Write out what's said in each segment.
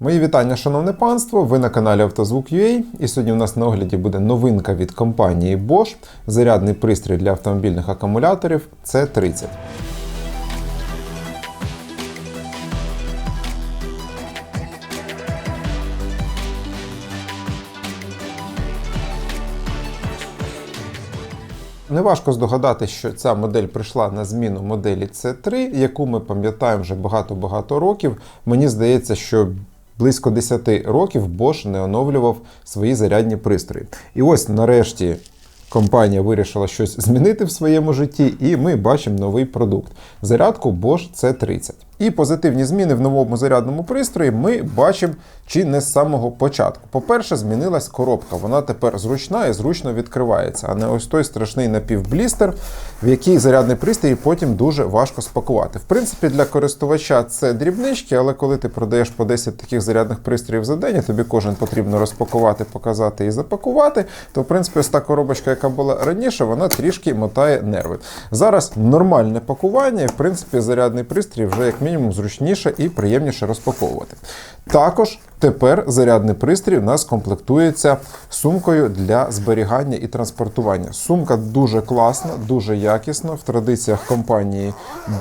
Мої вітання, шановне панство! Ви на каналі Автозвук.ua і сьогодні у нас на огляді буде новинка від компанії Bosch, зарядний пристрій для автомобільних акумуляторів C30. Неважко здогадати, що ця модель прийшла на зміну моделі C3, яку ми пам'ятаємо вже багато-багато років. Мені здається, що близько 10 років Bosch не оновлював свої зарядні пристрої. І ось нарешті компанія вирішила щось змінити в своєму житті, і ми бачимо новий продукт зарядку Bosch C30. І позитивні зміни в новому зарядному пристрої ми бачимо чи не з самого початку. По-перше, змінилась коробка. Вона тепер зручна і зручно відкривається, а не ось той страшний напівблістер, в який зарядний пристрій потім дуже важко спакувати. В принципі, для користувача це дрібнички, але коли ти продаєш по 10 таких зарядних пристроїв за день, і тобі кожен потрібно розпакувати, показати і запакувати, то в принципі ось та коробочка, яка була раніше, вона трішки мотає нерви. Зараз нормальне пакування, і в принципі зарядний пристрій вже як мінімум зручніше і приємніше розпаковувати. Також тепер зарядний пристрій у нас комплектується сумкою для зберігання і транспортування. Сумка дуже класна, дуже якісна в традиціях компанії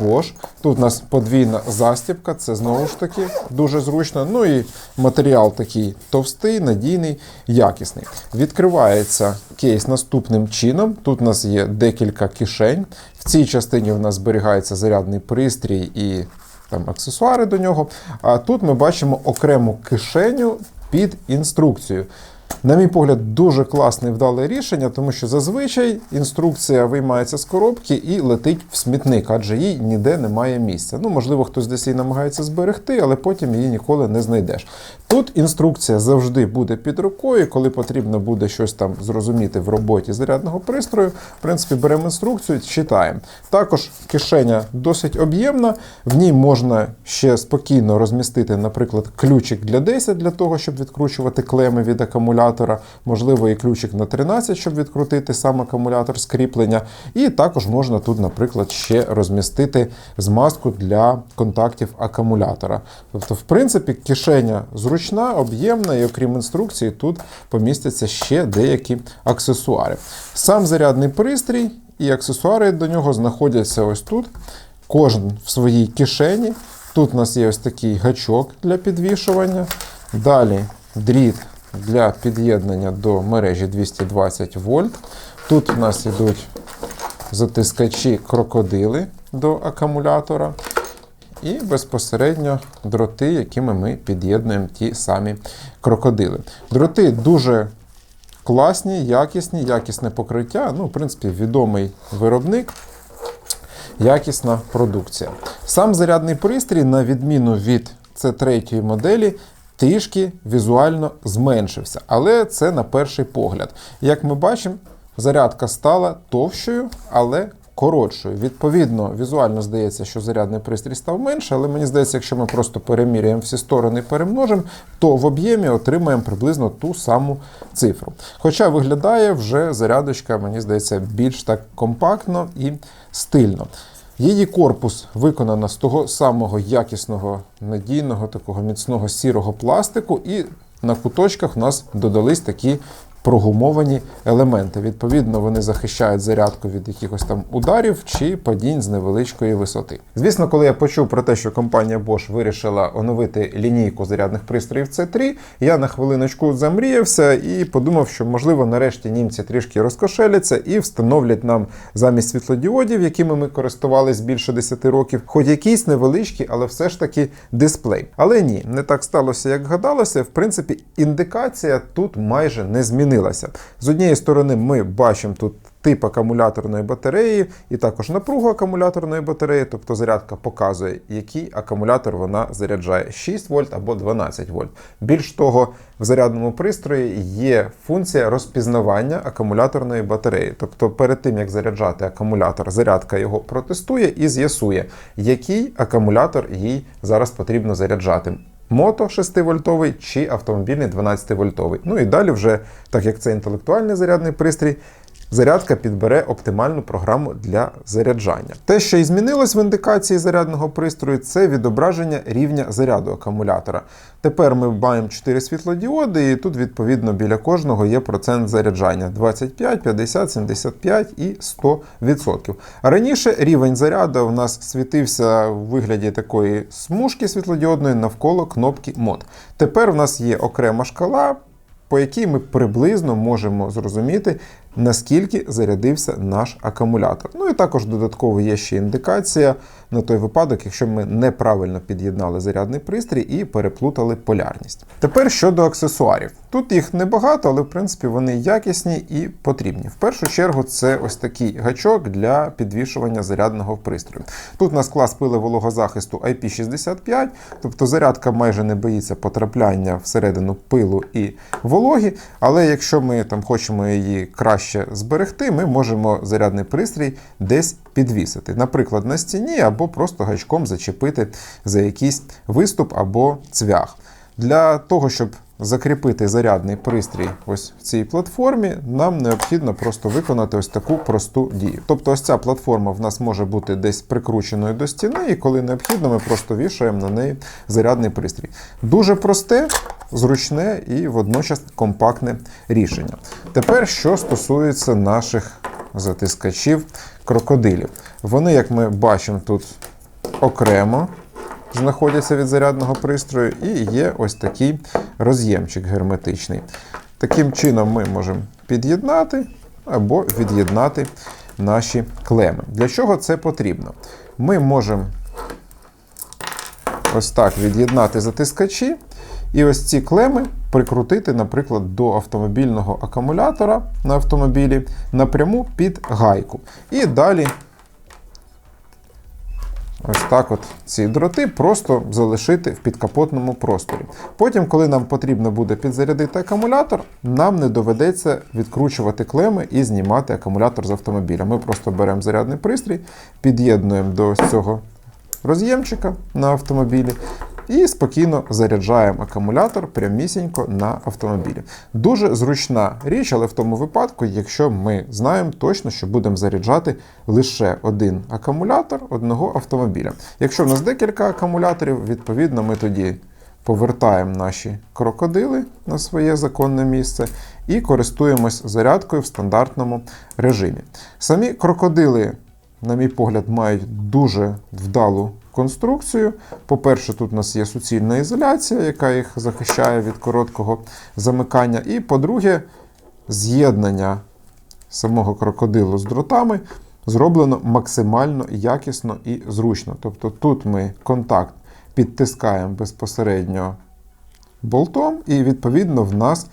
Bosch. Тут у нас подвійна застібка, це знову ж таки дуже зручно. Ну і матеріал такий товстий, надійний, якісний. Відкривається кейс наступним чином. Тут у нас є декілька кишень. В цій частині у нас зберігається зарядний пристрій і там аксесуари до нього. А тут ми бачимо окрему кишеню під інструкцію. На мій погляд, дуже класне і вдале рішення, тому що зазвичай інструкція виймається з коробки і летить в смітник, адже їй ніде немає місця. Ну, можливо, хтось десь її намагається зберегти, але потім її ніколи не знайдеш. Тут інструкція завжди буде під рукою, коли потрібно буде щось там зрозуміти в роботі зарядного пристрою. В принципі, беремо інструкцію, читаємо. Також кишеня досить об'ємна, в ній можна ще спокійно розмістити, наприклад, ключик для 10 для того, щоб відкручувати клеми від акумулятора, можливо, і ключик на 13, щоб відкрутити сам акумулятор з кріплення. І також можна тут, наприклад, ще розмістити змазку для контактів акумулятора. Тобто, в принципі, кишеня зручна, об'ємна, і окрім інструкції, тут помістяться ще деякі аксесуари. Сам зарядний пристрій і аксесуари до нього знаходяться ось тут. Кожен в своїй кишені. Тут у нас є ось такий гачок для підвішування. Далі дріт для під'єднання до мережі 220 вольт. Тут у нас йдуть затискачі крокодили до акумулятора. І безпосередньо дроти, якими ми під'єднуємо ті самі крокодили. Дроти дуже класні, якісні, якісне покриття. Ну, в принципі, відомий виробник, якісна продукція. Сам зарядний пристрій, на відміну від C3 моделі, трішки візуально зменшився. Але це на перший погляд. Як ми бачимо, зарядка стала товщою, але коротшою. Відповідно, візуально здається, що зарядний пристрій став менше, але мені здається, якщо ми просто переміряємо всі сторони і перемножимо, то в об'ємі отримаємо приблизно ту саму цифру. Хоча виглядає вже зарядочка, мені здається, більш так компактно і стильно. Її корпус виконано з того самого якісного, надійного, такого міцного сірого пластику, і на куточках у нас додались такі прогумовані елементи. Відповідно, вони захищають зарядку від якихось там ударів чи падінь з невеличкої висоти. Звісно, коли я почув про те, що компанія Bosch вирішила оновити лінійку зарядних пристроїв C3, я на хвилиночку замріявся і подумав, що можливо нарешті німці трішки розкошеляться і встановлять нам замість світлодіодів, якими ми користувались більше 10 років, хоч якийсь невеличкий, але все ж таки дисплей. Але ні, не так сталося, як гадалося. В принципі, індикація тут майже не змінилася. З однієї сторони, ми бачимо тут тип акумуляторної батареї і також напругу акумуляторної батареї, тобто зарядка показує, який акумулятор вона заряджає 6 вольт або 12 вольт. Більш того, в зарядному пристрої є функція розпізнавання акумуляторної батареї. Тобто, перед тим як заряджати акумулятор, зарядка його протестує і з'ясує, який акумулятор їй зараз потрібно заряджати. Мото 6-вольтовий чи автомобільний 12-вольтовий. Ну і далі вже, так як це інтелектуальний зарядний пристрій, зарядка підбере оптимальну програму для заряджання. Те, що і змінилось в індикації зарядного пристрою, це відображення рівня заряду акумулятора. Тепер ми маємо 4 світлодіоди, і тут, відповідно, біля кожного є процент заряджання 25, 50, 75 і 100%. А раніше рівень заряду у нас світився в вигляді такої смужки світлодіодної навколо кнопки мод. Тепер у нас є окрема шкала, по якій ми приблизно можемо зрозуміти, наскільки зарядився наш акумулятор. Ну і також додатково є ще індикація на той випадок, якщо ми неправильно під'єднали зарядний пристрій і переплутали полярність. Тепер щодо аксесуарів. Тут їх небагато, але в принципі вони якісні і потрібні. В першу чергу це ось такий гачок для підвішування зарядного пристрою. Тут у нас клас пили вологозахисту IP65, тобто зарядка майже не боїться потрапляння всередину пилу і вологі, але якщо ми там хочемо її краще зберегти, ми можемо зарядний пристрій десь підвісити, наприклад, на стіні або просто гачком зачепити за якийсь виступ або цвях. Для того, щоб закріпити зарядний пристрій ось в цій платформі, нам необхідно просто виконати ось таку просту дію. Тобто, ось ця платформа в нас може бути десь прикрученою до стіни, і коли необхідно, ми просто вішаємо на неї зарядний пристрій. Дуже просте, зручне і водночас компактне рішення. Тепер, що стосується наших затискачів крокодилів. Вони, як ми бачимо, тут окремо знаходяться від зарядного пристрою, і є ось такий роз'ємчик герметичний. Таким чином ми можемо під'єднати або від'єднати наші клеми. Для чого це потрібно? Ми можемо ось так від'єднати затискачі, і ось ці клеми прикрутити, наприклад, до автомобільного акумулятора на автомобілі напряму під гайку. І далі Ось так от ці дроти просто залишити в підкапотному просторі. Потім, коли нам потрібно буде підзарядити акумулятор, нам не доведеться відкручувати клеми і знімати акумулятор з автомобіля. Ми просто беремо зарядний пристрій, під'єднуємо до ось цього роз'ємчика на автомобілі. І спокійно заряджаємо акумулятор прямісінько на автомобілі. Дуже зручна річ, але в тому випадку, якщо ми знаємо точно, що будемо заряджати лише один акумулятор одного автомобіля. Якщо в нас декілька акумуляторів, відповідно, ми тоді повертаємо наші крокодили на своє законне місце і користуємось зарядкою в стандартному режимі. Самі крокодили, на мій погляд, мають дуже вдалу конструкцію. По-перше, тут у нас є суцільна ізоляція, яка їх захищає від короткого замикання. І по-друге, з'єднання самого крокодилу з дротами зроблено максимально якісно і зручно. Тобто тут ми контакт підтискаємо безпосередньо болтом, і, відповідно, в нас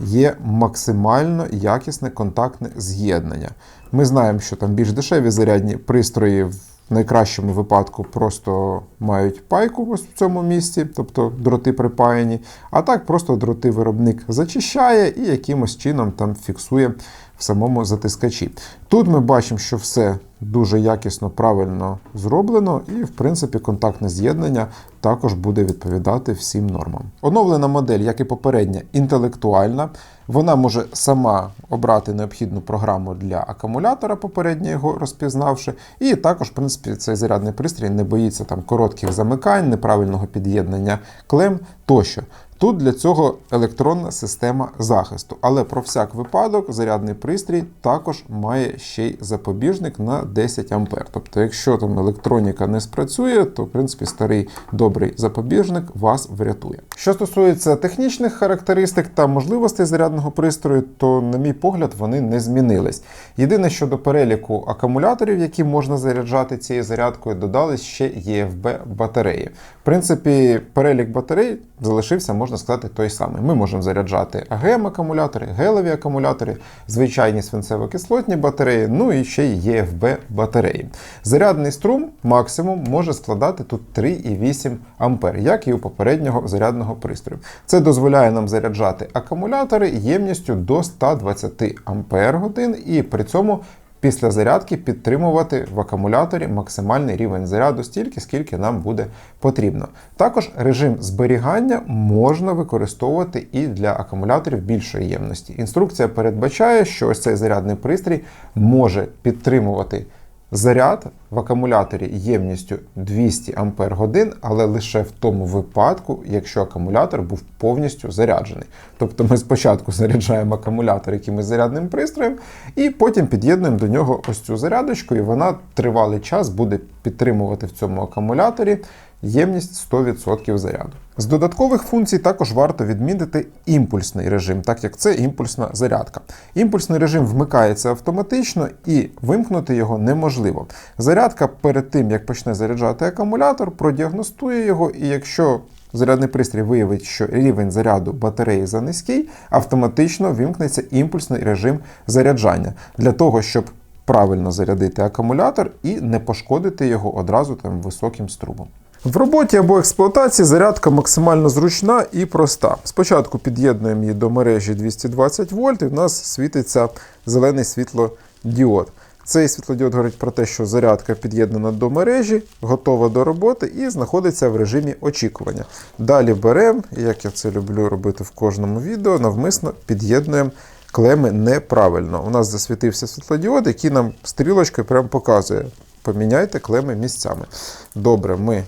є максимально якісне контактне з'єднання. Ми знаємо, що там більш дешеві зарядні пристрої. В найкращому випадку просто мають пайку ось в цьому місці, тобто дроти припаяні. А так просто дроти виробник зачищає і якимось чином там фіксує в самому затискачі. Тут ми бачимо, що все дуже якісно, правильно зроблено, і, в принципі, контактне з'єднання також буде відповідати всім нормам. Оновлена модель, як і попередня, інтелектуальна. Вона може сама обрати необхідну програму для акумулятора, попередньо його розпізнавши. І також, в принципі, цей зарядний пристрій не боїться там коротких замикань, неправильного під'єднання клем тощо. Тут для цього електронна система захисту, але про всяк випадок зарядний пристрій також має ще й запобіжник на 10 А. Тобто, якщо там електроніка не спрацює, то в принципі старий добрий запобіжник вас врятує. Що стосується технічних характеристик та можливостей зарядного пристрою, то, на мій погляд, вони не змінились. Єдине, що до переліку акумуляторів, які можна заряджати цією зарядкою, додались ще ЄФБ батареї. В принципі, перелік батарей залишився, можна сказати, той самий. Ми можемо заряджати АГМ-акумулятори, гелеві акумулятори, звичайні свинцево-кислотні батареї, ну і ще й ЄФБ батареї. Зарядний струм максимум може складати тут 3,8 А, як і у попереднього зарядного пристрою. Це дозволяє нам заряджати акумулятори ємністю до 120 Ампер-годин і при цьому після зарядки підтримувати в акумуляторі максимальний рівень заряду стільки, скільки нам буде потрібно. Також режим зберігання можна використовувати і для акумуляторів більшої ємності. Інструкція передбачає, що ось цей зарядний пристрій може підтримувати заряд в акумуляторі ємністю 200 Ампер годин, але лише в тому випадку, якщо акумулятор був повністю заряджений. Тобто ми спочатку заряджаємо акумулятор якимось зарядним пристроєм, і потім під'єднуємо до нього ось цю зарядочку, і вона тривалий час буде підтримувати в цьому акумуляторі ємність 100% заряду. З додаткових функцій також варто відмітити імпульсний режим, так як це імпульсна зарядка. Імпульсний режим вмикається автоматично і вимкнути його неможливо. Зарядка перед тим, як почне заряджати акумулятор, продіагностує його, і якщо зарядний пристрій виявить, що рівень заряду батареї занизький, автоматично вимкнеться імпульсний режим заряджання для того, щоб правильно зарядити акумулятор і не пошкодити його одразу там високим струмом. В роботі або експлуатації зарядка максимально зручна і проста. Спочатку під'єднуємо її до мережі 220 вольт, і в нас світиться зелений світлодіод. Цей світлодіод говорить про те, що зарядка під'єднана до мережі, готова до роботи і знаходиться в режимі очікування. Далі беремо, як я це люблю робити в кожному відео, навмисно під'єднуємо клеми неправильно. У нас засвітився світлодіод, який нам стрілочкою прямо показує. Поміняйте клеми місцями. Добре, ми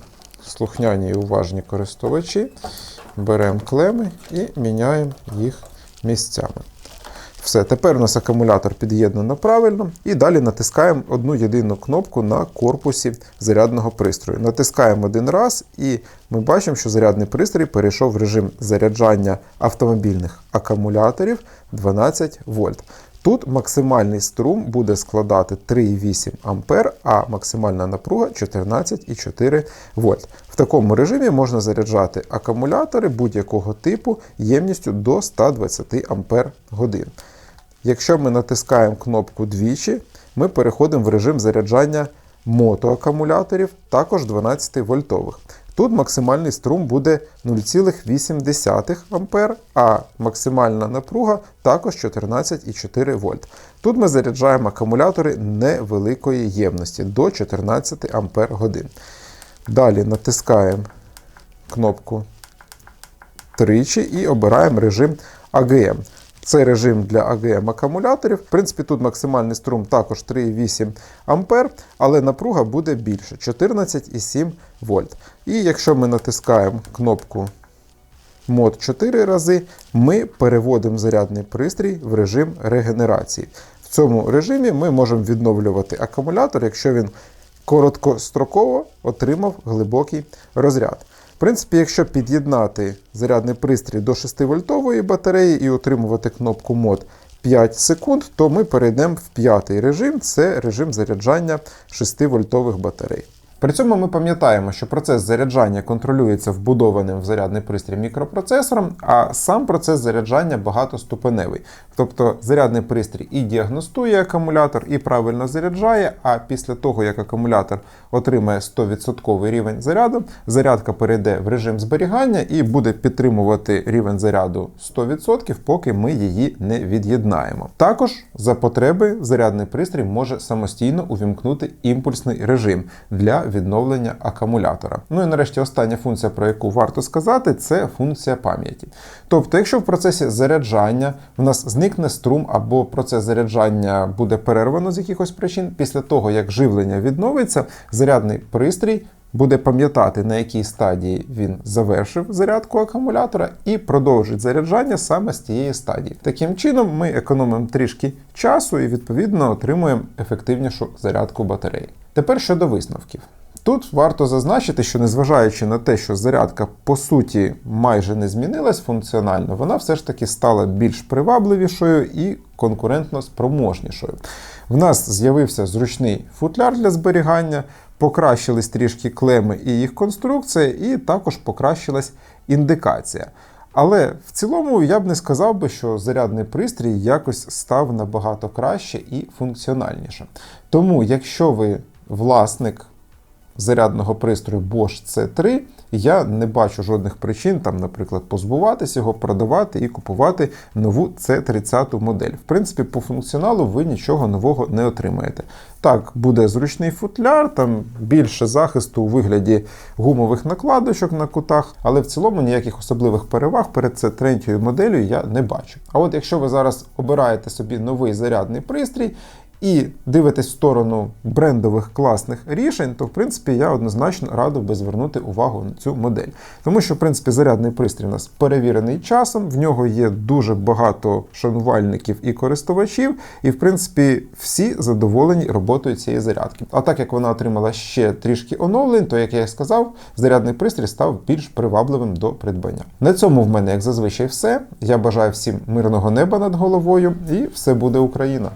слухняні і уважні користувачі. Беремо клеми і міняємо їх місцями. Все, тепер у нас акумулятор під'єднано правильно, і далі натискаємо одну єдину кнопку на корпусі зарядного пристрою. Натискаємо один раз, і ми бачимо, що зарядний пристрій перейшов в режим заряджання автомобільних акумуляторів 12 вольт. Тут максимальний струм буде складати 3,8 А, а максимальна напруга 14,4 вольт. В такому режимі можна заряджати акумулятори будь-якого типу ємністю до 120 Ампер годин. Якщо ми натискаємо кнопку двічі, ми переходимо в режим заряджання мотоакумуляторів, також 12 вольтових. Тут максимальний струм буде 0,8 А, а максимальна напруга також 14,4 вольт. Тут ми заряджаємо акумулятори невеликої ємності до 14 Ампер годин. Далі натискаємо кнопку тричі і обираємо режим AGM. Це режим для AGM акумуляторів. В принципі, тут максимальний струм також 3,8 А, але напруга буде більше 14,7 вольт. І якщо ми натискаємо кнопку мод 4 рази, ми переводимо зарядний пристрій в режим регенерації. В цьому режимі ми можемо відновлювати акумулятор, якщо він короткостроково отримав глибокий розряд. В принципі, якщо під'єднати зарядний пристрій до 6-вольтової батареї і отримувати кнопку мод 5 секунд, то ми перейдемо в п'ятий режим це режим заряджання 6-вольтових батарей. При цьому ми пам'ятаємо, що процес заряджання контролюється вбудованим в зарядний пристрій мікропроцесором, а сам процес заряджання багатоступеневий. Тобто зарядний пристрій і діагностує акумулятор, і правильно заряджає. А після того, як акумулятор отримає 100% рівень заряду, зарядка перейде в режим зберігання і буде підтримувати рівень заряду 100%, поки ми її не від'єднаємо. Також за потреби зарядний пристрій може самостійно увімкнути імпульсний режим для відновлення акумулятора. Ну і нарешті остання функція, про яку варто сказати, це функція пам'яті. Тобто, якщо в процесі заряджання в нас зникне струм або процес заряджання буде перервано з якихось причин, після того як живлення відновиться, зарядний пристрій. Буде пам'ятати, на якій стадії він завершив зарядку акумулятора і продовжить заряджання саме з тієї стадії. Таким чином, ми економимо трішки часу і відповідно отримуємо ефективнішу зарядку батареї. Тепер щодо висновків. Тут варто зазначити, що незважаючи на те, що зарядка по суті майже не змінилась функціонально, вона все ж таки стала більш привабливішою і конкурентно спроможнішою. В нас з'явився зручний футляр для зберігання, покращились трішки клеми і їх конструкція, і також покращилась індикація. Але в цілому я б не сказав би, що зарядний пристрій якось став набагато краще і функціональніше. Тому, якщо ви власник зарядного пристрою Bosch C3, я не бачу жодних причин, там, наприклад, позбуватися його, продавати і купувати нову C30 модель. В принципі, по функціоналу ви нічого нового не отримаєте. Так, буде зручний футляр, там більше захисту у вигляді гумових накладочок на кутах, але в цілому ніяких особливих переваг перед C3 моделлю я не бачу. А от якщо ви зараз обираєте собі новий зарядний пристрій, і дивитесь в сторону брендових класних рішень, то в принципі я однозначно радив би звернути увагу на цю модель. Тому що, в принципі, зарядний пристрій у нас перевірений часом, в нього є дуже багато шанувальників і користувачів, і в принципі всі задоволені роботою цієї зарядки. А так як вона отримала ще трішки оновлень, то як я і сказав, зарядний пристрій став більш привабливим до придбання. На цьому в мене, як зазвичай, все. Я бажаю всім мирного неба над головою, і все буде Україна.